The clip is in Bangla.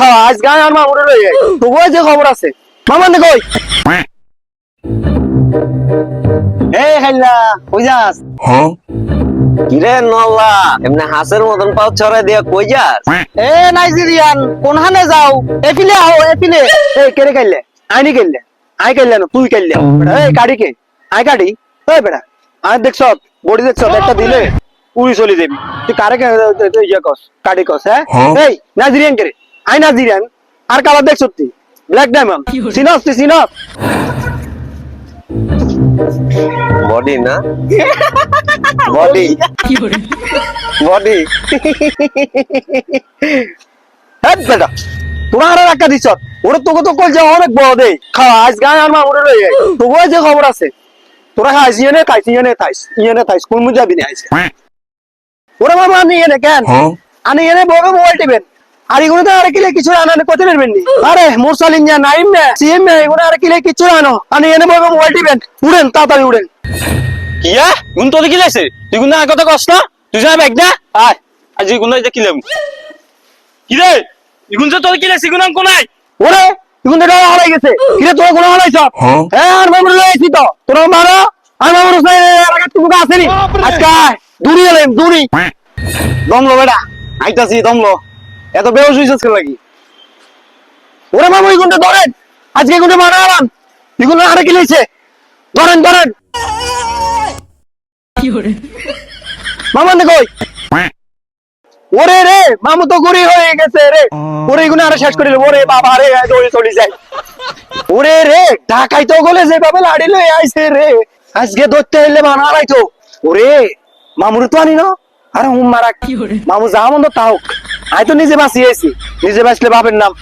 খাওয়া আজ গায়ে আর মামুরে রয়ে তবুও যে খবর আছে। মামা কই? এই খাইলা কই যাস? কিরে নল্লা এমনি হাঁসের মতন পাও ছড়াই দিয়া কই যাস? এ নাইজেরিয়ান কোন হানে যাও? এপিলে আও এপিলে এই কেরে কাইলে? আইনি কাইলে? আই কাইলে না তুই কাইলে? এই কাড়ি কে? আই কাড়ি? এই বেড়া আই দেখছ বডি দেখছ একটা দিলে উড়ি চলি যাবি। তুই কারে ইয়ে কস কাড়ি কস হ্যাঁ? এই নাইজেরিয়ান কেরে আই নাইজেরিয়ান আর কালার দেখছ তুই ব্ল্যাক ডায়মন্ড সিনস তুই সিনস। বডি না? বডি বডি হ্যাঁ বেটা তোরা আর একটা দিছ। ওরা তোকে তো কল যে অনেক বড় দে খাওয়া আজ গায়ে আর মামুরে রয়ে তবুও যে খবর আছে তোরা খাইস ইয়ে খাইস ইয়ে খাইস ইয়ে খাইস কোন মুজা বিনে আইছে ওরা মামা আনি এনে কেন? আনি এনে বড় মোবাইল টিবেন আর এগুলো তো আর কিলে কিছু আনানে করতে পারবেন নি? আরে মুরসালিন যা নাইম না সিএম না এগুলো আর কিলে কিছু আনো আনি এনে বড় মোবাইল টিবেন উড়েন তাড়াতাড়ি উড়েন। কিয়া গুণ তোর কি লাইছে তুই গুণ কথা কস না? তুই যা ব্যাগ না আয়। আজি গুণ এটা কিলাম। কি রে? ইগুন যে তোর কি লাইছে গুণ কোন নাই? ওরে এগুলো তো হারাই গেছে। কিরে তোরা কোনো হারাইছ হ্যাঁ? আর মামুরে রয়েছি তো। তোরা মারো? আর মামুর এলাকার তুমি আসেনি? আজকে দূরি এলেন দূরি। দমলো বেটা। আইতাছি দমলো। এত বেহস হইছিস কেন লাগি ওরে মামু এই গুণটা ধরেন। আজকে গুণটা মারা আরাম এগুলো আরে কি লইছে ধরেন ধরেন। মামা কই? ওরে রে মামু তো গুড়ি হয়ে গেছে রে। ওরে এগুলো আরে শেষ করে দিল। ওরে বাবা রে দৌড়ে চলে যায় ওরে রে ঢাকাই তো গলে যেভাবে লাড়ি লয়ে আইছে রে। আজকে ধরতে এলে মানা আড়াইতো ওরে মামুর তো আনি না। আরে হুম মারা মামু যা মন্দ তাও। আই তো নিজে বাঁচিয়েছি। নিজে বাঁচলে বাপের নাম।